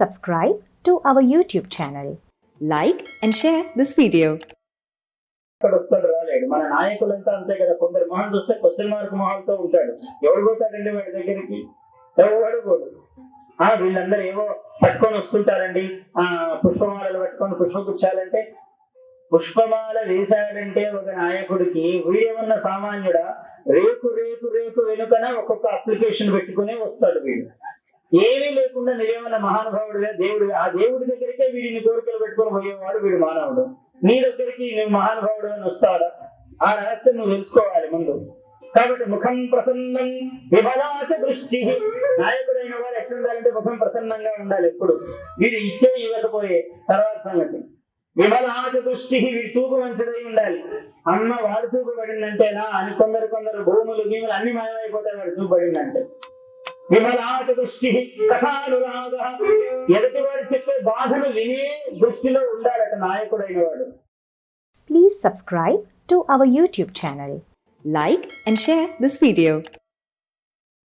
subscribe to our YouTube channel. Like and share this video. ఇక్కడ వస్తాడు రాలేడు మన నాయకులంతా అంతే కదా. కొందరు మొహం చూస్తే క్వశ్చన్ మార్క్ మొహంతో ఉంటాడు. ఎవడు పోతాడండి వాడి దగ్గరికి? ఎవడు పోడు ఆ వీళ్ళందరూ ఏవో పట్టుకొని వస్తుంటారండి. ఆ పుష్పమాలలు పట్టుకొని పుష్పగుచ్చాలంటే పుష్పమాల వేశాడంటే ఒక నాయకుడికి వీడేమన్నా సామాన్యుడా? రేపు రేపు రేపు వెనుకన ఒక్కొక్క అప్లికేషన్ పెట్టుకుని వస్తాడు వీడు. ఏమీ లేకుండా నువ్వేమన్నా మహానుభావుడిగా దేవుడు. ఆ దేవుడి దగ్గరికే వీడిని కోరికలు పెట్టుకొని పోయేవాడు వీడు మానవుడు. నీ దగ్గరికి నువ్వు మహానుభావుడు అని వస్తాడా? ఆ రహస్యం నువ్వు తెలుసుకోవాలి ముందు. కాబట్టి ముఖం ప్రసన్నం విమలాచ దృష్టి. నాయకుడైన వారు ఎట్లుండాలంటే ముఖం ప్రసన్నంగా ఉండాలి ఎప్పుడు. వీడు ఇచ్చే ఇవ్వకపోయే తర్వాత సంగతి. విమలాచ దృష్టి వీడి చూపు మంచిదై ఉండాలి. అమ్మ వాడి చూపు పడిందంటేనా అని కొందరు కొందరు భూములు గీములు అన్ని మాయమైపోతాయి వాడు చూపు పడిందంటే. విమలాచ దృష్టి కథానురాగ ఎదుటివాడు చెప్పే బాధను వినే దృష్టిలో ఉండాలట నాయకుడైన వాడు Please subscribe to our YouTube channel. Like and share this video.